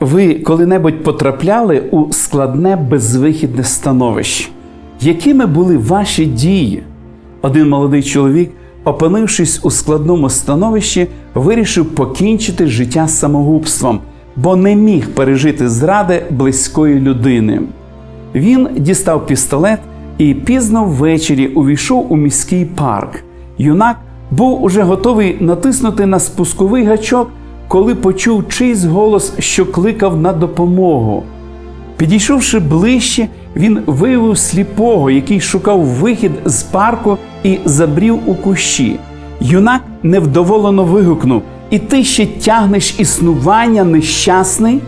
Ви коли-небудь потрапляли у складне безвихідне становище? Якими були ваші дії? Один молодий чоловік, опинившись у складному становищі, вирішив покінчити життя самогубством, бо не міг пережити зради близької людини. Він дістав пістолет і пізно ввечері увійшов у міський парк. Юнак був уже готовий натиснути на спусковий гачок, коли почув чийсь голос, що кликав на допомогу. Підійшовши ближче, він виявив сліпого, який шукав вихід з парку і забрів у кущі. Юнак невдоволено вигукнув: І ти ще тягнеш існування нещасний?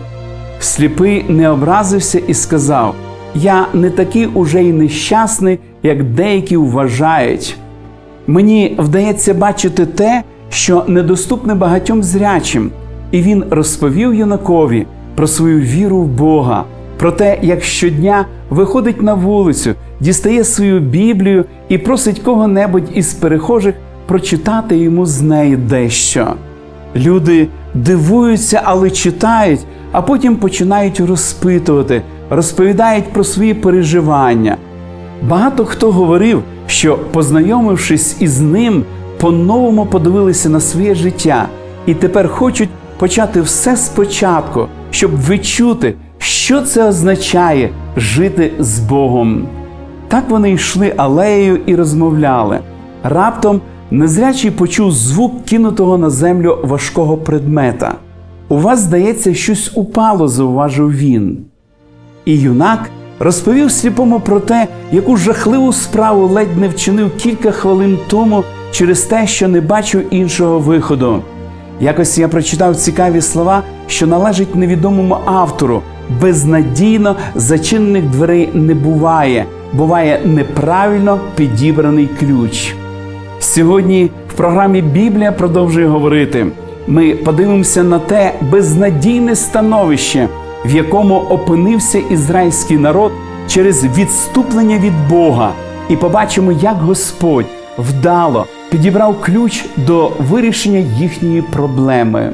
Сліпий не образився і сказав: Я не такий уже й нещасний, як деякі вважають. Мені вдається бачити те, що недоступне багатьом зрячим, і він розповів юнакові про свою віру в Бога, про те, як щодня виходить на вулицю, дістає свою Біблію і просить кого-небудь із перехожих прочитати йому з неї дещо. Люди дивуються, але читають, а потім починають розпитувати, розповідають про свої переживання. Багато хто говорив, що, познайомившись із ним, по-новому подивилися на своє життя і тепер хочуть почати все спочатку, щоб відчути, що це означає жити з Богом. Так вони йшли алеєю і розмовляли. Раптом незрячий почув звук кинутого на землю важкого предмета. У вас, здається, щось упало, зауважив він. І юнак розповів сліпому про те, яку жахливу справу ледь не вчинив кілька хвилин тому через те, що не бачив іншого виходу. Якось я прочитав цікаві слова, що належать невідомому автору. Безнадійно зачинених дверей не буває, буває неправильно підібраний ключ. Сьогодні в програмі Біблія продовжує говорити. Ми подивимося на те безнадійне становище, в якому опинився ізраїльський народ через відступлення від Бога, і побачимо, як Господь вдало підібрав ключ до вирішення їхньої проблеми.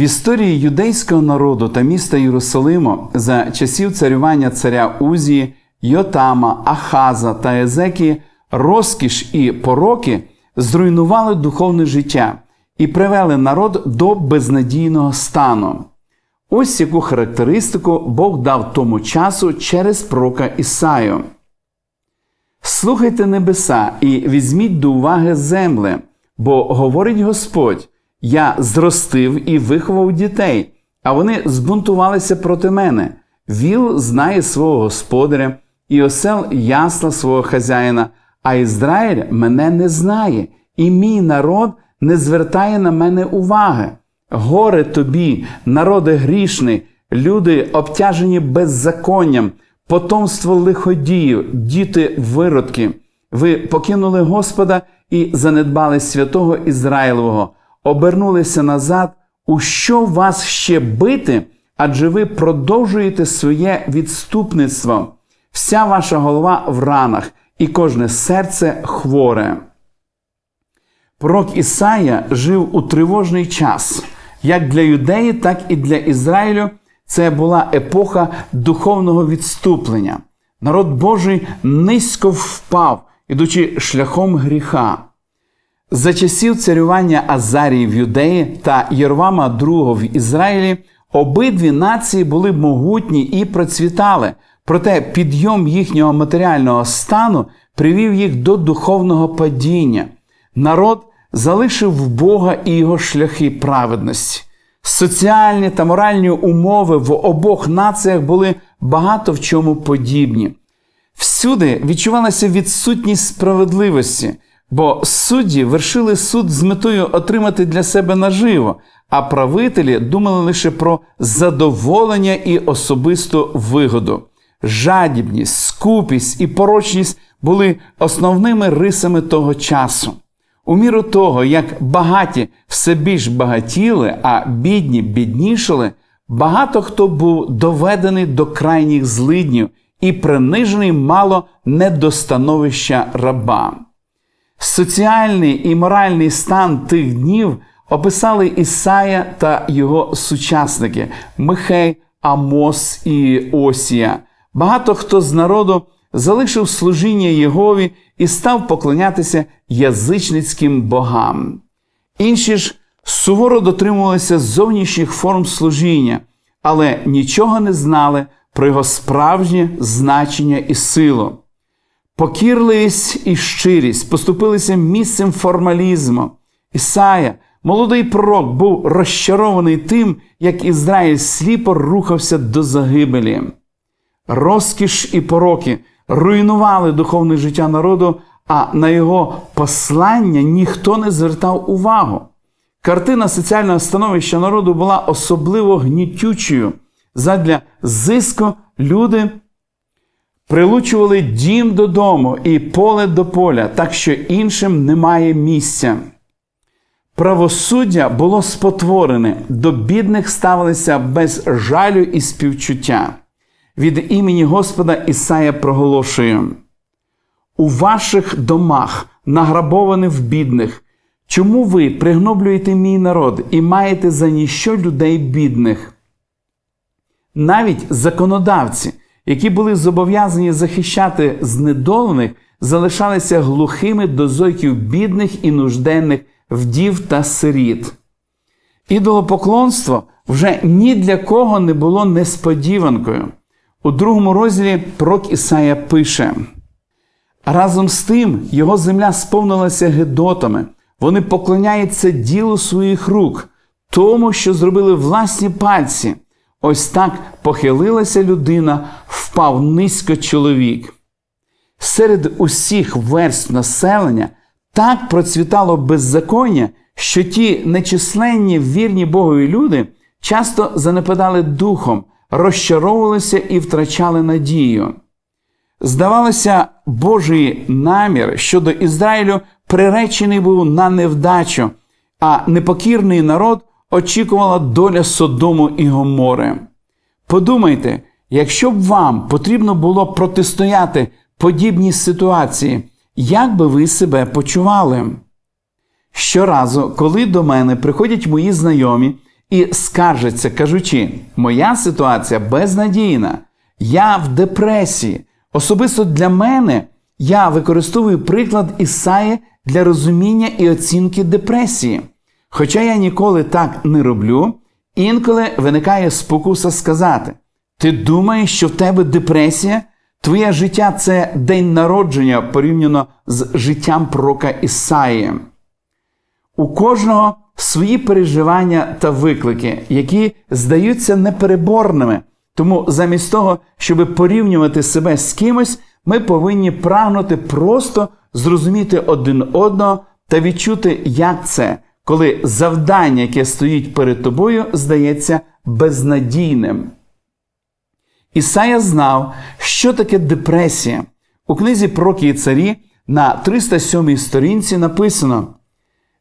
В історії юдейського народу та міста Єрусалиму за часів царювання царя Узії, Йотама, Ахаза та Езекії розкіш і пороки зруйнували духовне життя і привели народ до безнадійного стану. Ось яку характеристику Бог дав тому часу через пророка Ісаю. Слухайте небеса і візьміть до уваги земле, бо говорить Господь: Я зростив і виховав дітей, а вони збунтувалися проти мене. Віл знає свого господаря, і осел ясла свого хазяїна, а Ізраїль мене не знає, і мій народ не звертає на мене уваги. Горе тобі, народе грішний, люди обтяжені беззаконням, потомство лиходіїв, діти виродки. Ви покинули Господа і занедбали святого Ізраїлового, обернулися назад, у що вас ще бити, адже ви продовжуєте своє відступництво. Вся ваша голова в ранах, і кожне серце хворе. Пророк Ісая жив у тривожний час. Як для юдеї, так і для Ізраїлю це була епоха духовного відступлення. Народ Божий низько впав, ідучи шляхом гріха. За часів царювання Азарії в Юдеї та Єрвама II в Ізраїлі обидві нації були могутні і процвітали, проте підйом їхнього матеріального стану привів їх до духовного падіння. Народ залишив Бога і його шляхи праведності. Соціальні та моральні умови в обох націях були багато в чому подібні. Всюди відчувалася відсутність справедливості, бо судді вершили суд з метою отримати для себе наживо, а правителі думали лише про задоволення і особисту вигоду. жадібність, скупість і порочність були основними рисами того часу. У міру того, як багаті все більш багатіли, а бідні біднішали, багато хто був доведений до крайніх злиднів і принижений мало не до становища раба. Соціальний і моральний стан тих днів описали Ісая та його сучасники Михей, Амос і Осія. Багато хто з народу залишив служіння Єгові і став поклонятися язичницьким богам. Інші ж суворо дотримувалися зовнішніх форм служіння, але нічого не знали про його справжнє значення і силу. Покірливість і щирість поступилися місцем формалізму. Ісая, молодий пророк, був розчарований тим, як Ізраїль сліпо рухався до загибелі. Розкіш і пороки руйнували духовне життя народу, а на його послання ніхто не звертав увагу. Картина соціального становища народу була особливо гнітючою. Задля зиску люди прилучували дім додому і поле до поля, так що іншим немає місця. Правосуддя було спотворене, до бідних ставилися без жалю і співчуття. Від імені Господа Ісая проголошує: У ваших домах награбовані в бідних. Чому ви пригноблюєте мій народ і маєте за ніщо людей бідних? Навіть законодавці, які були зобов'язані захищати знедолених, залишалися глухими до зойків бідних і нужденних вдів та сиріт. Ідолопоклонство вже ні для кого не було несподіванкою. У другому розділі пророк Ісая пише: разом з тим його земля сповнилася гедотами, вони поклоняються ділу своїх рук, тому, що зробили власні пальці. Ось так похилилася людина, впав низько чоловік. Серед усіх верств населення так процвітало беззаконня, що ті нечисленні вірні Богові люди часто занепадали духом, розчаровувалися і втрачали надію. Здавалося, Божий намір щодо Ізраїлю приречений був на невдачу, а непокірний народ очікувала доля Содому і Гомори. Подумайте, якщо б вам потрібно було протистояти подібній ситуації, як би ви себе почували? Щоразу, коли до мене приходять мої знайомі і скаржаться, кажучи, моя ситуація безнадійна, я в депресії. Особисто для мене я використовую приклад Ісаї для розуміння і оцінки депресії. Хоча я ніколи так не роблю, інколи виникає спокуса сказати: Ти думаєш, що в тебе депресія? Твоє життя це день народження порівняно з життям пророка Ісаї. У кожного свої переживання та виклики, які здаються непереборними. Тому замість того, щоб порівнювати себе з кимось, ми повинні прагнути просто зрозуміти один одного та відчути, як це, коли завдання, яке стоїть перед тобою, здається безнадійним. Ісая знав, що таке депресія. У книзі Прокі і царі на 307 сторінці написано: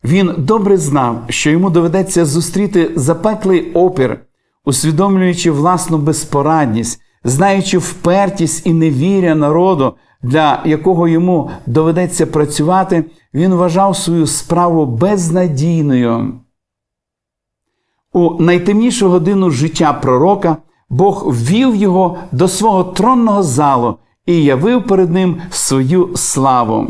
він добре знав, що йому доведеться зустріти запеклий опір, усвідомлюючи власну безпорадність, знаючи впертість і невіря народу, для якого йому доведеться працювати, він вважав свою справу безнадійною. У найтемнішу годину життя пророка Бог ввів його до свого тронного залу і явив перед ним свою славу.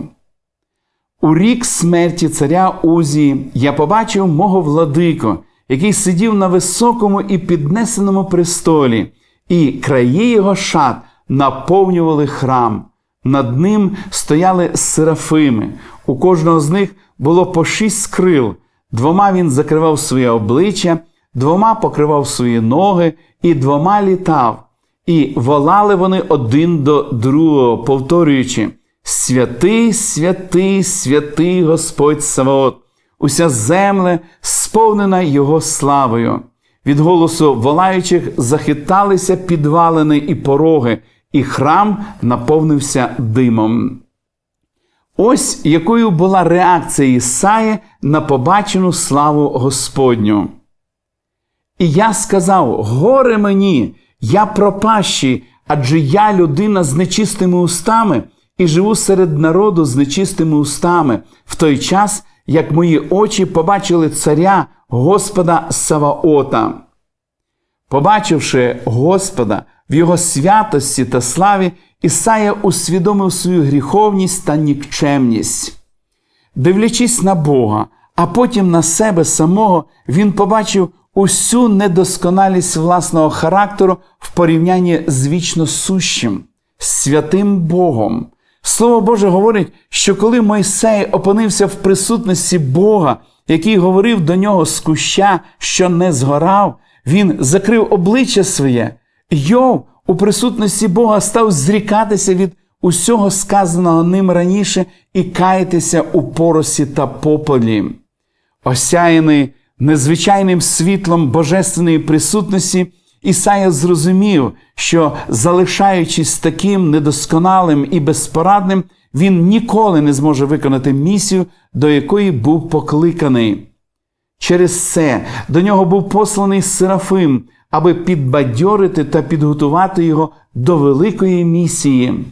У рік смерті царя Узії я побачив мого владику, який сидів на високому і піднесеному престолі, і краї його шат наповнювали храм. Над ним стояли серафими. У кожного з них було по шість крил. Двома він закривав своє обличчя, двома покривав свої ноги і двома літав. І волали вони один до другого, повторюючи: Святий, святий, святий Господь Саваот, уся земля сповнена Його славою. Від голосу волаючих захиталися підвалини і пороги, і храм наповнився димом. Ось якою була реакція Ісаї на побачену славу Господню. І я сказав: Горе мені, я пропащий, адже я людина з нечистими устами і живу серед народу з нечистими устами, в той час, як мої очі побачили царя Господа Саваота. Побачивши Господа в його святості та славі, Ісая усвідомив свою гріховність та нікчемність. Дивлячись на Бога, а потім на себе самого, він побачив усю недосконалість власного характеру в порівнянні з вічно сущим, святим Богом. Слово Боже говорить, що коли Мойсей опинився в присутності Бога, який говорив до нього з куща, що не згорав, він закрив обличчя своє. Йов у присутності Бога став зрікатися від усього сказаного ним раніше і каятися у поросі та пополі. Осяяний незвичайним світлом божественної присутності, Ісая зрозумів, що, залишаючись таким недосконалим і безпорадним, він ніколи не зможе виконати місію, до якої був покликаний. Через це до нього був посланий Серафим, аби підбадьорити та підготувати його до великої місії.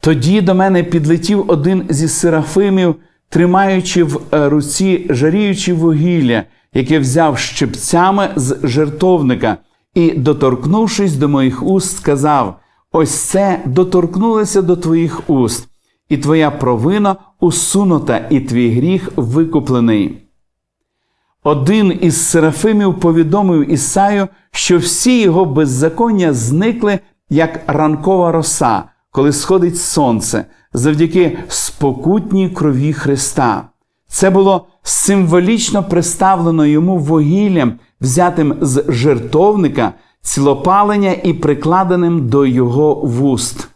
Тоді до мене підлетів один зі серафимів, тримаючи в е, руці жаріючі вугілля, яке взяв щипцями з жертовника, і, доторкнувшись до моїх уст, сказав: Ось це доторкнулося до твоїх уст, і твоя провина усунута, і твій гріх викуплений. Один із серафимів повідомив Ісаю, що всі його беззаконня зникли, як ранкова роса, коли сходить сонце, завдяки спокутній крові Христа. Це було символічно представлено йому вугіллям, взятим з жертовника, цілопалення і прикладеним до його вуст.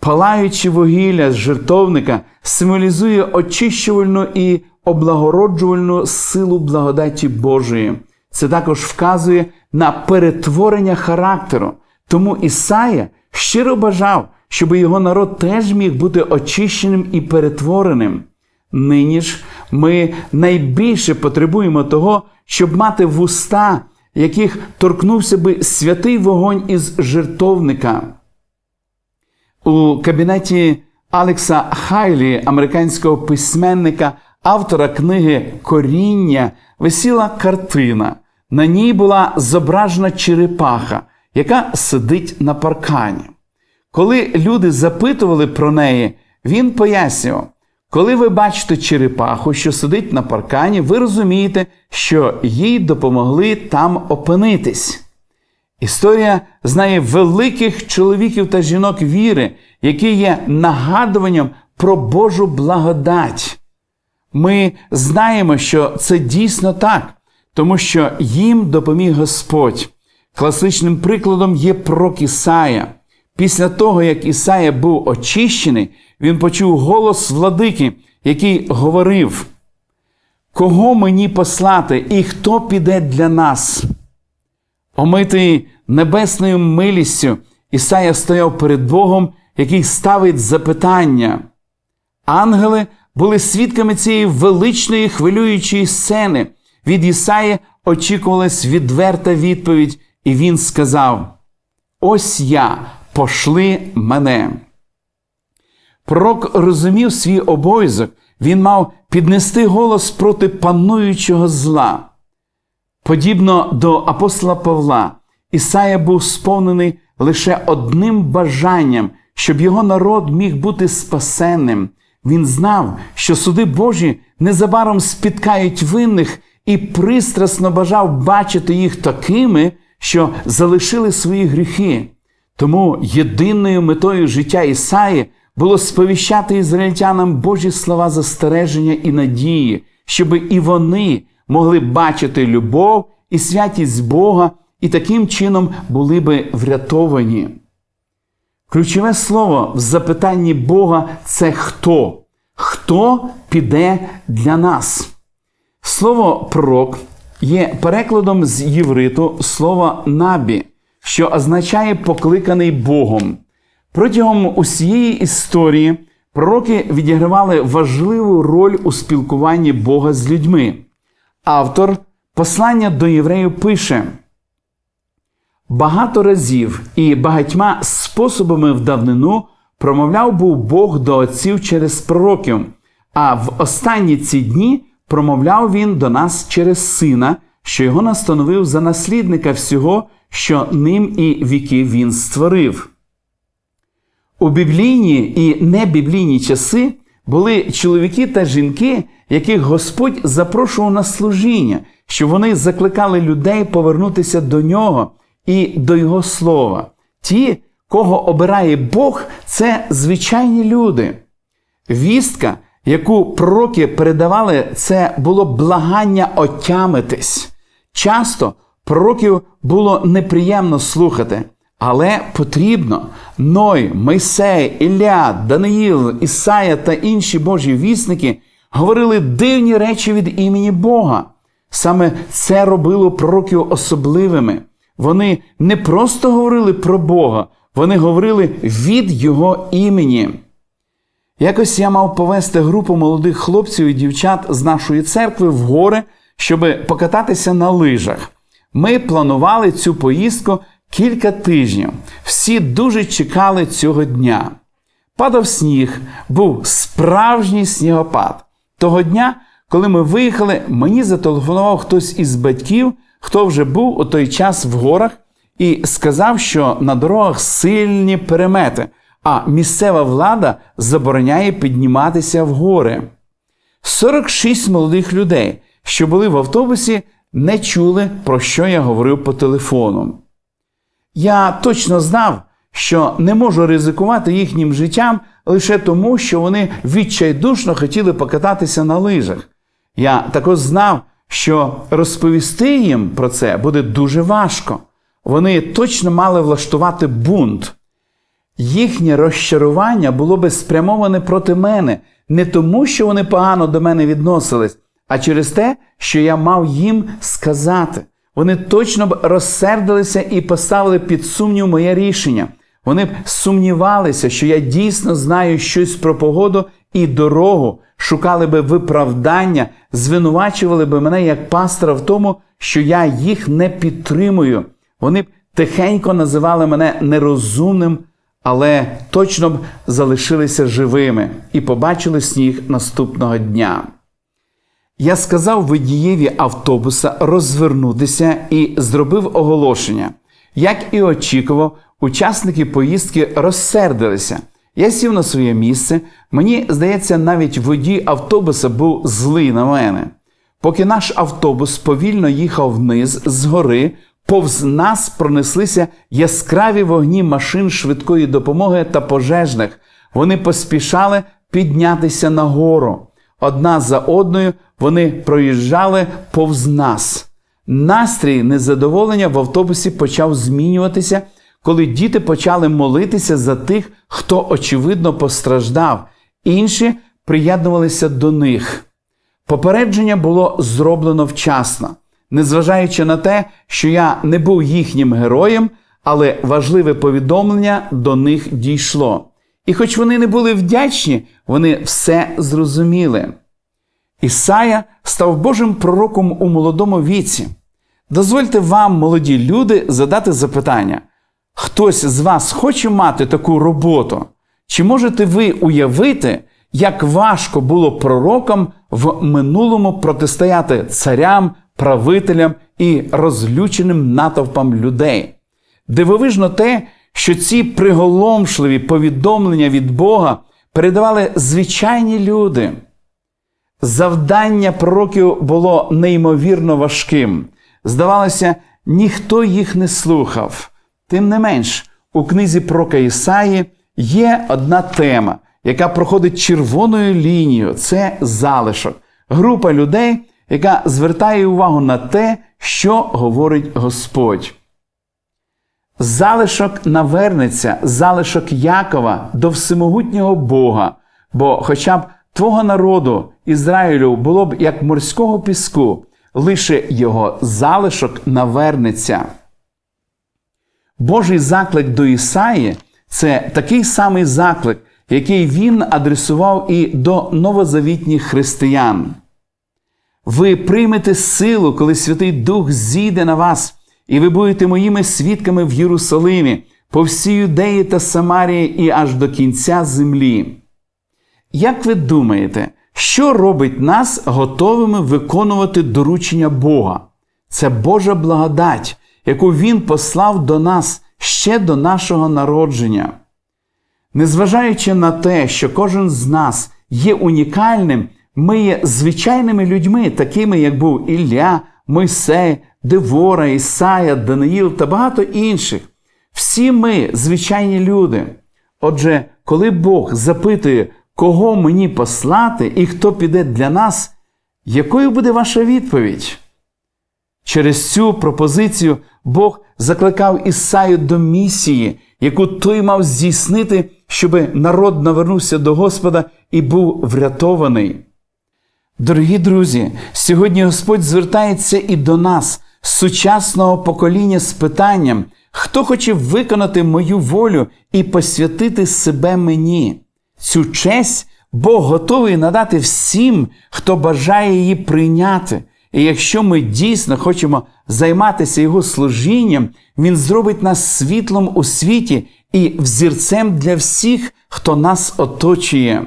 Палаючи вугілля з жертовника символізує очищувальну і облагороджувальну силу благодаті Божої. Це також вказує на перетворення характеру. Тому Ісая щиро бажав, щоб його народ теж міг бути очищеним і перетвореним. Нині ж ми найбільше потребуємо того, щоб мати вуста, яких торкнувся би святий вогонь із жертовника. У кабінеті Алекса Хайлі, американського письменника, автора книги Коріння, висіла картина. На ній була зображена черепаха, яка сидить на паркані. Коли люди запитували про неї, він пояснював, коли ви бачите черепаху, що сидить на паркані, ви розумієте, що їй допомогли там опинитись. Історія знає великих чоловіків та жінок віри, які є нагадуванням про Божу благодать. Ми знаємо, що це дійсно так, тому що їм допоміг Господь. Класичним прикладом є пророк Ісая. Після того, як Ісая був очищений, він почув голос владики, який говорив: Кого мені послати і хто піде для нас? Омитий небесною милістю, Ісая стояв перед Богом, який ставить запитання. Ангели були свідками цієї величної хвилюючої сцени. Від Ісаї очікувалась відверта відповідь, і він сказав: Ось я, пошли мене. Пророк розумів свій обов'язок, він мав піднести голос проти пануючого зла. Подібно до апостола Павла, Ісая був сповнений лише одним бажанням, щоб його народ міг бути спасенним. Він знав, що суди Божі незабаром спіткають винних і пристрасно бажав бачити їх такими, що залишили свої гріхи. Тому єдиною метою життя Ісаї було сповіщати ізраїльтянам Божі слова застереження і надії, щоб і вони могли бачити любов і святість Бога, і таким чином були би врятовані. Ключове слово в запитанні Бога це хто? Хто піде для нас? Слово пророк є перекладом з євриту слова набі. що означає покликаний Богом. Протягом усієї історії пророки відігравали важливу роль у спілкуванні Бога з людьми. Автор послання до євреїв пише: Багато разів і багатьма способами в давнину промовляв був Бог до отців через пророків, а в останні ці дні промовляв він до нас через сина, що його настановив за наслідника всього, що ним і віки він створив. У біблійні і небіблійні часи були чоловіки та жінки, яких Господь запрошував на служіння, щоб вони закликали людей повернутися до нього і до Його слова. Ті, кого обирає Бог, це звичайні люди. Вістка, яку пророки передавали, це було благання отямитись. Часто пророків було неприємно слухати, але потрібно. Ной, Мойсей, Ілля, Даниїл, Ісая та інші Божі вісники говорили дивні речі від імені Бога. Саме це робило пророків особливими. Вони не просто говорили про Бога, вони говорили від Його імені. Якось я мав повести групу молодих хлопців і дівчат з нашої церкви в гори, щоб покататися на лижах. Ми планували цю поїздку кілька тижнів. Всі дуже чекали цього дня. Падав сніг, був справжній снігопад. Того дня, коли ми виїхали, мені зателефонував хтось із батьків, хто вже був у той час в горах, і сказав, що на дорогах сильні перемети, а місцева влада забороняє підніматися в гори. 46 молодих людей, що були в автобусі, не чули, про що я говорив по телефону. Я точно знав, що не можу ризикувати їхнім життям лише тому, що вони відчайдушно хотіли покататися на лижах. Я також знав, що розповісти їм про це буде дуже важко. Вони точно мали влаштувати бунт. Їхнє розчарування було би спрямоване проти мене не тому, що вони погано до мене відносились, а через те, що я мав їм сказати. Вони точно б розсердилися і поставили під сумнів моє рішення. Вони б сумнівалися, що я дійсно знаю щось про погоду і дорогу, шукали би виправдання, звинувачували би мене як пастора в тому, що я їх не підтримую. Вони б тихенько називали мене нерозумним, але точно б залишилися живими і побачили сніг наступного дня. Я сказав водієві автобуса розвернутися і зробив оголошення. Як і очікував, учасники поїздки розсердилися. Я сів на своє місце. Мені здається, навіть водій автобуса був злий на мене. Поки наш автобус повільно їхав вниз з гори, повз нас пронеслися яскраві вогні машин швидкої допомоги та пожежних. Вони поспішали піднятися на гору. Одна за одною вони проїжджали повз нас. Настрій незадоволення в автобусі почав змінюватися, коли діти почали молитися за тих, хто очевидно постраждав, інші приєднувалися до них. Попередження було зроблено вчасно, незважаючи на те, що я не був їхнім героєм, але важливе повідомлення до них дійшло. І хоч вони не були вдячні, вони все зрозуміли. Ісая став Божим пророком у молодому віці. Дозвольте вам, молоді люди, задати запитання: хтось з вас хоче мати таку роботу? Чи можете ви уявити, як важко було пророкам в минулому протистояти царям, правителям і розлюченим натовпам людей? Дивовижно те, що ці приголомшливі повідомлення від Бога передавали звичайні люди. Завдання пророків було неймовірно важким. Здавалося, ніхто їх не слухав. Тим не менш, у книзі пророка Ісаї є одна тема, яка проходить червоною лінією це залишок. Група людей, яка звертає увагу на те, що говорить Господь. Залишок навернеться, залишок Якова до всемогутнього Бога, бо хоча б твого народу, Ізраїлю, було б як морського піску, лише його залишок навернеться. Божий заклик до Ісаї це такий самий заклик, який він адресував і до новозавітніх християн. Ви приймете силу, коли Святий Дух зійде на вас, і ви будете моїми свідками в Єрусалимі, по всій Юдеї та Самарії і аж до кінця землі. Як ви думаєте, що робить нас готовими виконувати доручення Бога? Це Божа благодать, яку Він послав до нас ще до нашого народження. Незважаючи на те, що кожен з нас є унікальним, ми є звичайними людьми, такими, як був Ілля, Мойсей, Девора, Ісая, Даниїл та багато інших. Всі ми звичайні люди. Отже, коли Бог запитує, кого мені послати і хто піде для нас, якою буде ваша відповідь? Через цю пропозицію Бог закликав Ісаю до місії, яку той мав здійснити, щоби народ навернувся до Господа і був врятований. Дорогі друзі, сьогодні Господь звертається і до нас, сучасного покоління, з питанням, хто хоче виконати мою волю і посвятити себе мені. Цю честь Бог готовий надати всім, хто бажає її прийняти. І якщо ми дійсно хочемо займатися Його служінням, Він зробить нас світлом у світі і взірцем для всіх, хто нас оточує.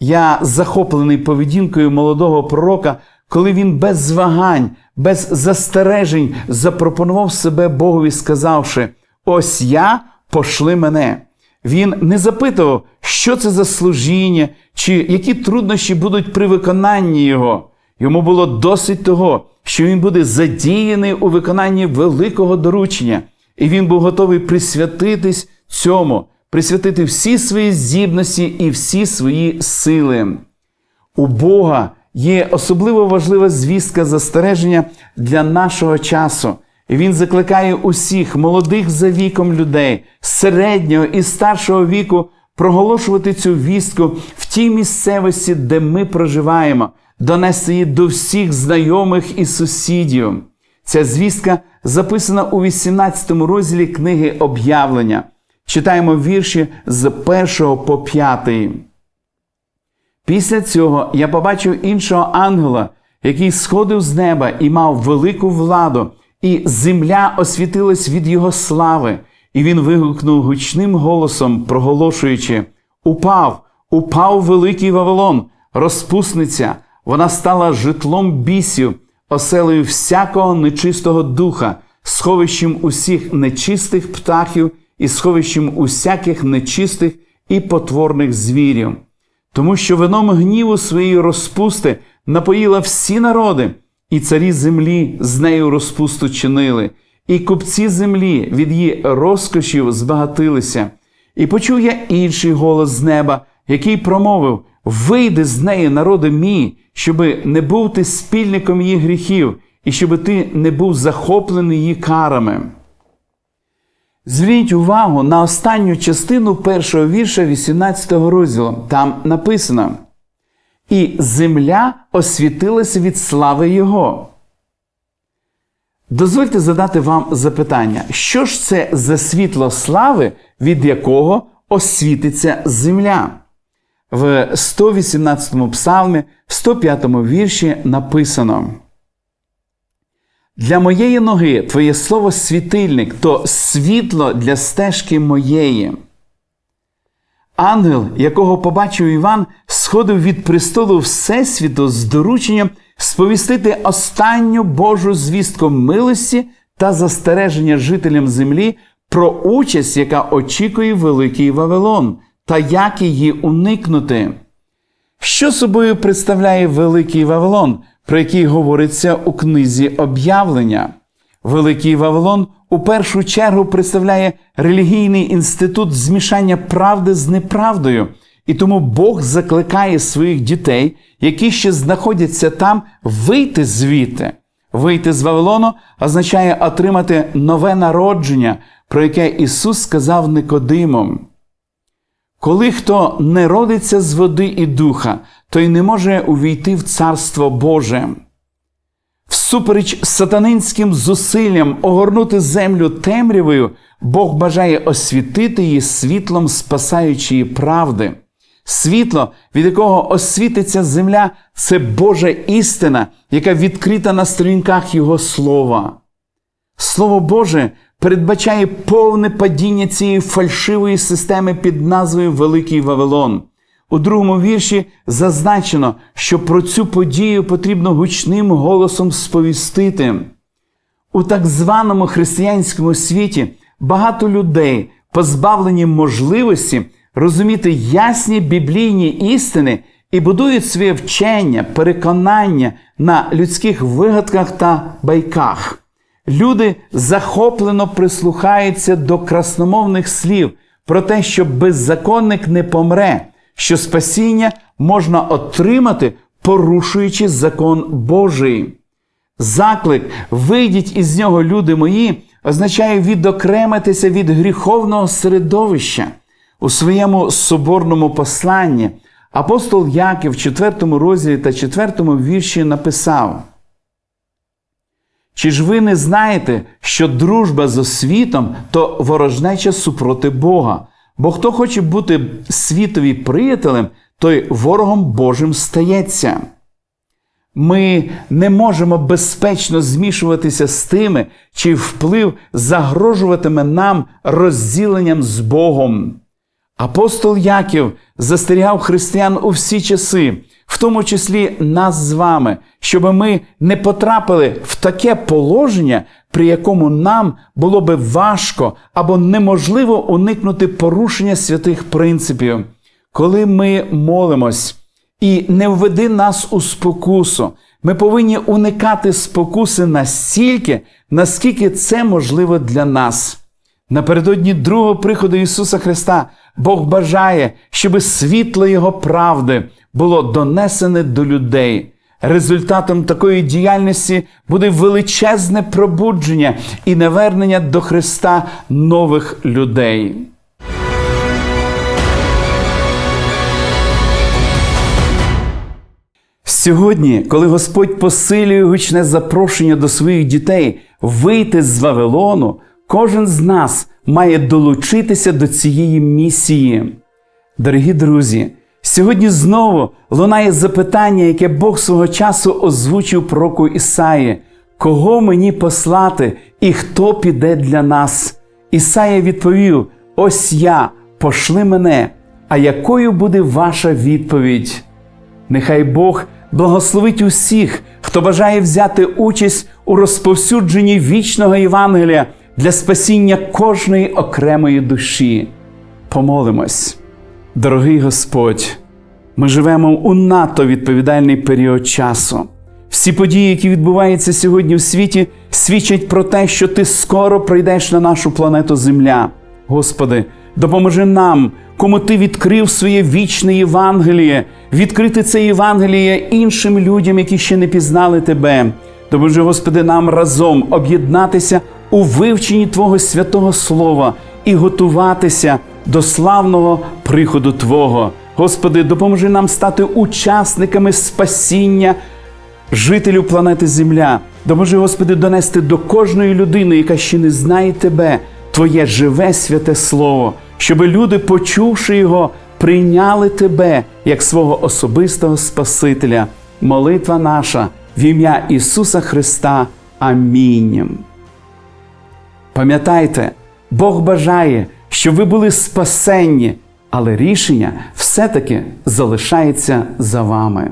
Я захоплений поведінкою молодого пророка, коли він без вагань, без застережень запропонував себе Богові, сказавши: Ось я пошли мене. Він не запитував, що це за служіння, чи які труднощі будуть при виконанні його. Йому було досить того, що він буде задіяний у виконанні великого доручення, і він був готовий присвятитись цьому, присвятити всі свої здібності і всі свої сили. У Бога є особливо важлива звістка застереження для нашого часу. Він закликає усіх молодих за віком людей, середнього і старшого віку проголошувати цю вістку в тій місцевості, де ми проживаємо, донести її до всіх знайомих і сусідів. Ця звістка записана у 18 розділі книги Об'явлення. Читаємо вірші з 1 по 5. Після цього я побачив іншого ангела, який сходив з неба і мав велику владу, і земля освітилась від його слави, і він вигукнув гучним голосом, проголошуючи: Упав, упав великий Вавилон, розпусниця, вона стала житлом бісів, оселею всякого нечистого духа, сховищем усіх нечистих птахів і сховищем усяких нечистих і потворних звірів. Тому що вином гніву своєї розпусти напоїла всі народи, і царі землі з нею розпусту чинили, і купці землі від її розкошів збагатилися. І почув я інший голос з неба, який промовив: Вийди з неї, народи мій, щоби не був ти спільником її гріхів, і щоби ти не був захоплений її карами. Зверніть увагу на останню частину першого вірша 18 розділу. Там написано: І земля освітилася від слави Його. Дозвольте задати вам запитання, що ж це за світло слави, від якого освітиться земля? В 118 псалмі, в 105 вірші написано. Для моєї ноги Твоє слово світильник, то світло для стежки моєї. Ангел, якого побачив Іван, сходив від престолу Всесвіту з дорученням сповістити останню Божу звістку милості та застереження жителям землі про участь, яка очікує Великий Вавилон, та як її уникнути. Що собою представляє Великий Вавилон, про який говориться у книзі об'явлення? Великий Вавилон у першу чергу представляє релігійний інститут змішання правди з неправдою, і тому Бог закликає своїх дітей, які ще знаходяться там, вийти звідти. Вийти з Вавилону означає отримати нове народження, про яке Ісус сказав Никодимом. Коли хто не родиться з води і духа, той не може увійти в Царство Боже. Всупереч сатанинським зусиллям огорнути землю темрявою, Бог бажає освітити її світлом спасаючої правди. Світло, від якого освітиться земля, це Божа істина, яка відкрита на сторінках Його слова. Слово Боже передбачає повне падіння цієї фальшивої системи під назвою Великий Вавилон. У другому вірші зазначено, що про цю подію потрібно гучним голосом сповістити. У так званому християнському світі багато людей, позбавлені можливості розуміти ясні біблійні істини і будують своє вчення, переконання на людських вигадках та байках. Люди захоплено прислухаються до красномовних слів про те, що беззаконник не помре, що спасіння можна отримати, порушуючи закон Божий. Заклик Вийдіть із нього, люди мої, означає відокремитися від гріховного середовища. У своєму соборному посланні апостол Яків в 4 розділі та 4 вірші написав. Чи ж ви не знаєте, що дружба з освітом то ворожнеча супроти Бога? Бо хто хоче бути світові приятелем, той ворогом Божим стається. Ми не можемо безпечно змішуватися з тими, чий вплив загрожуватиме нам розділенням з Богом. Апостол Яків застерігав християн у всі часи, в тому числі нас з вами, щоб ми не потрапили в таке положення, при якому нам було би важко або неможливо уникнути порушення святих принципів. Коли ми молимось і не введи нас у спокусу, ми повинні уникати спокуси настільки, наскільки це можливо для нас. Напередодні другого приходу Ісуса Христа Бог бажає, щоб світло Його правди було донесене до людей. Результатом такої діяльності буде величезне пробудження і навернення до Христа нових людей. Сьогодні, коли Господь посилює гучне запрошення до своїх дітей вийти з Вавилону, кожен з нас має долучитися до цієї місії. Дорогі друзі, сьогодні знову лунає запитання, яке Бог свого часу озвучив пророку Ісаї: кого мені послати і хто піде для нас? Ісая відповів: Ось я, пошли мене. А якою буде ваша відповідь? Нехай Бог благословить усіх, хто бажає взяти участь у розповсюдженні вічного Євангелія для спасіння кожної окремої душі. Помолимось, дорогий Господь, ми живемо у надто відповідальний період часу. Всі події, які відбуваються сьогодні в світі, свідчать про те, що Ти скоро прийдеш на нашу планету Земля. Господи, допоможи нам, кому Ти відкрив своє вічне Євангеліє, відкрити це Євангеліє іншим людям, які ще не пізнали Тебе. Допоможи, Господи, нам разом об'єднатися у вивченні Твого святого Слова і готуватися до славного приходу Твого. Господи, допоможи нам стати учасниками спасіння жителів планети Земля. Допоможи, Господи, донести до кожної людини, яка ще не знає Тебе, Твоє живе святе Слово, щоб люди, почувши його, прийняли Тебе як свого особистого Спасителя. Молитва наша в ім'я Ісуса Христа. Амінь. Пам'ятайте, Бог бажає, щоб ви були спасенні, але рішення все-таки залишається за вами.